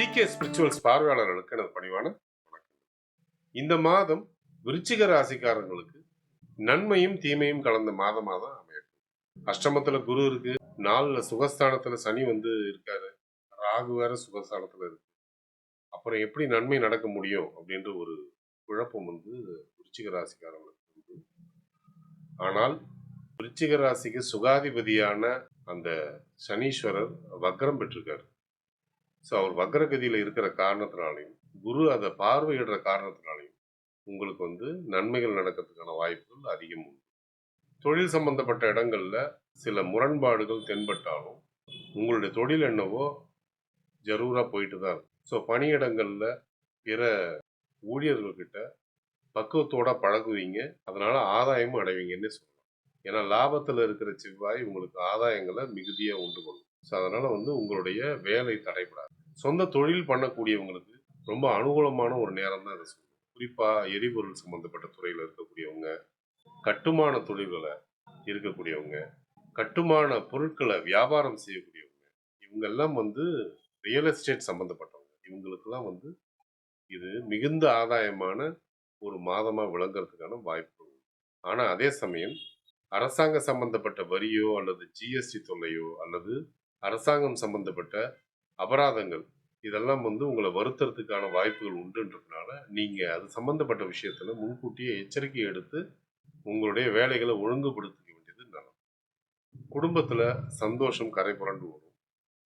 GK spirituals பார்வையாளர்களுக்கு எனது பணிவான வணக்கம். இந்த மாதம் விருச்சிக ராசிக்காரங்களுக்கு நன்மையும் தீமையும் கலந்த மாதமாக தான் அமையும் அஷ்டமத்தில் குரு இருக்கு நாலுல சுகஸ்தானத்தில் சனி வந்து இருக்காரு. ராகு வேற சுகஸ்தானத்தில் இருக்கு. அப்புறம் எப்படி நன்மை நடக்க முடியும் அப்படின்ற ஒரு குழப்பம் வந்து விருச்சிக ராசிக்காரங்களுக்கு உண்டு. ஆனால் விருச்சிக ராசிக்கு சுகாதிபதியான அந்த சனீஸ்வரர் வக்ரம் பெற்றிருக்காரு. ஸோ அவர் வக்ரகதியில் இருக்கிற காரணத்தினாலையும் குரு அதை பார்வையிடுற காரணத்தினாலையும் உங்களுக்கு வந்து நன்மைகள் நடக்கிறதுக்கான வாய்ப்புகள் அதிகம் உண்டு. தொழில் சம்பந்தப்பட்ட இடங்களில் சில முரண்பாடுகள் தென்பட்டாலும் உங்களுடைய தொழில் என்னவோ ஜரூராக போயிட்டு தான் இருக்கும் ஸோ பணியிடங்களில் பிற ஊழியர்கள்கிட்ட பக்குவத்தோட பழகுவீங்க. அதனால ஆதாயமும் அடைவீங்கன்னு சொல்லலாம். ஏன்னா லாபத்தில் இருக்கிற செவ்வாய் உங்களுக்கு ஆதாயங்களை மிகுதியாக உண்டு பண்ணும் ஸோ அதனால் வந்து உங்களுடைய வேலை தடைபடாது. சொந்த தொழில் பண்ணக்கூடியவங்களுக்கு ரொம்ப அனுகூலமான ஒரு நேரம் தான் இதை சொல்லுவோம் குறிப்பாக எரிபொருள் சம்மந்தப்பட்ட துறையில் இருக்கக்கூடியவங்க கட்டுமான தொழில்களை இருக்கக்கூடியவங்க கட்டுமான பொருட்களை வியாபாரம் செய்யக்கூடியவங்க இவங்கெல்லாம் வந்து ரியல் எஸ்டேட் சம்மந்தப்பட்டவங்க இவங்களுக்கெல்லாம் வந்து இது மிகுந்த ஆதாயமான ஒரு மாதமாக விளங்குறதுக்கான வாய்ப்பு ஆனால் அதே சமயம் அரசாங்க சம்பந்தப்பட்ட வரியோ அல்லது ஜிஎஸ்டி தொல்லையோ அல்லது அரசாங்கம் சம்பந்தப்பட்ட அபராதங்கள் இதெல்லாம் வந்து உங்களை வருத்துறதுக்கான வாய்ப்புகள் உண்டுன்றதுனால நீங்கள் அது சம்பந்தப்பட்ட விஷயத்தில் முன்கூட்டியே எச்சரிக்கை எடுத்து உங்களுடைய வேலைகளை ஒழுங்குபடுத்திக்க வேண்டியது நல்லது. குடும்பத்தில் சந்தோஷம் கரை புரண்டு வரும்.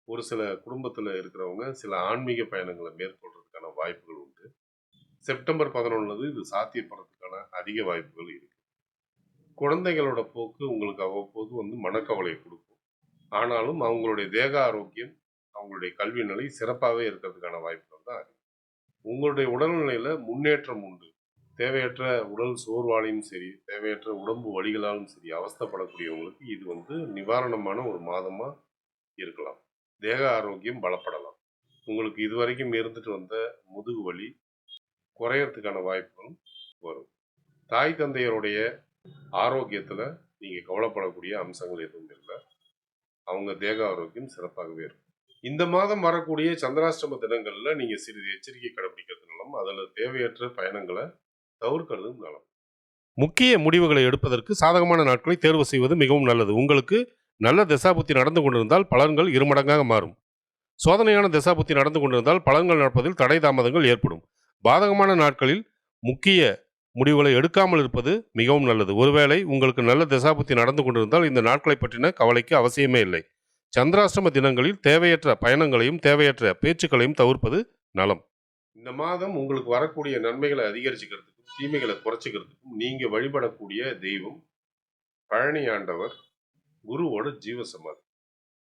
ஒரு சில குடும்பத்தில் இருக்கிறவங்க சில ஆன்மீக பயணங்களை மேற்கொள்றதுக்கான வாய்ப்புகள் உண்டு. செப்டம்பர் பதினொன்னுல இது சாத்தியப்படுறதுக்கான அதிக வாய்ப்புகள் இருக்கு. குழந்தைகளோட போக்கு உங்களுக்கு அவ்வப்போது வந்து மனக்கவலை கொடுக்கும். ஆனாலும் அவங்களுடைய தேக ஆரோக்கியம் அவங்களுடைய கல்வி நிலை சிறப்பாகவே இருக்கிறதுக்கான வாய்ப்புகள் தான் உங்களுடைய உடல்நிலையில முன்னேற்றம் உண்டு. தேவையற்ற உடல் சோர்வாலையும் சரி தேவையற்ற உடம்பு வலிகளாலும் சரி அவஸ்தைப்படக்கூடியவங்களுக்கு இது வந்து நிவாரணமான ஒரு மாதமா இருக்கலாம். தேக ஆரோக்கியம் பலப்படலாம். உங்களுக்கு இதுவரைக்கும் இருந்துட்டு வந்த முதுகு வலி குறையறதுக்கான வாய்ப்புகளும் வரும். தாய் தந்தையருடைய ஆரோக்கியத்துல நீங்க கவலைப்படக்கூடிய அம்சங்கள் எதுவும் இல்லை. அவங்க தேக ஆரோக்கியம் சிறப்பாகவே இருக்கும். இந்த மாதம் வரக்கூடிய சந்திராஷ்டம தினங்கள்ல நீங்க சிறிது எச்சரிக்கை கடைபிடிக்கிறது நலம் அதில் தேவையற்ற பயணங்களை தவிர்க்கிறதும் நலம் முக்கிய முடிவுகளை எடுப்பதற்கு சாதகமான நாட்களை தேர்வு செய்வது மிகவும் நல்லது. உங்களுக்கு நல்ல திசாபுத்தி நடந்து கொண்டிருந்தால் பலன்கள் இருமடங்காக மாறும். சோதனையான திசாபுத்தி நடந்து கொண்டிருந்தால் பலன்கள் நடப்பதில் தடை தாமதங்கள் ஏற்படும். பாதகமான நாட்களில் முக்கிய முடிவுகளை எடுக்காமல் இருப்பது மிகவும் நல்லது. ஒருவேளை உங்களுக்கு நல்ல திசாபுத்தி நடந்து கொண்டிருந்தால் இந்த நாட்களை பற்றின கவலைக்கு அவசியமே இல்லை. சந்திராஷ்டம தினங்களில் தேவையற்ற பயணங்களையும் தேவையற்ற பேச்சுக்களையும் தவிர்ப்பது நலம். இந்த மாதம் உங்களுக்கு வரக்கூடிய நன்மைகளை அதிகரிச்சுக்கிறதுக்கும் தீமைகளை குறைச்சிக்கிறதுக்கும் நீங்கள் வழிபடக்கூடிய தெய்வம் பழனி ஆண்டவர் குருவோட ஜீவசமாதி.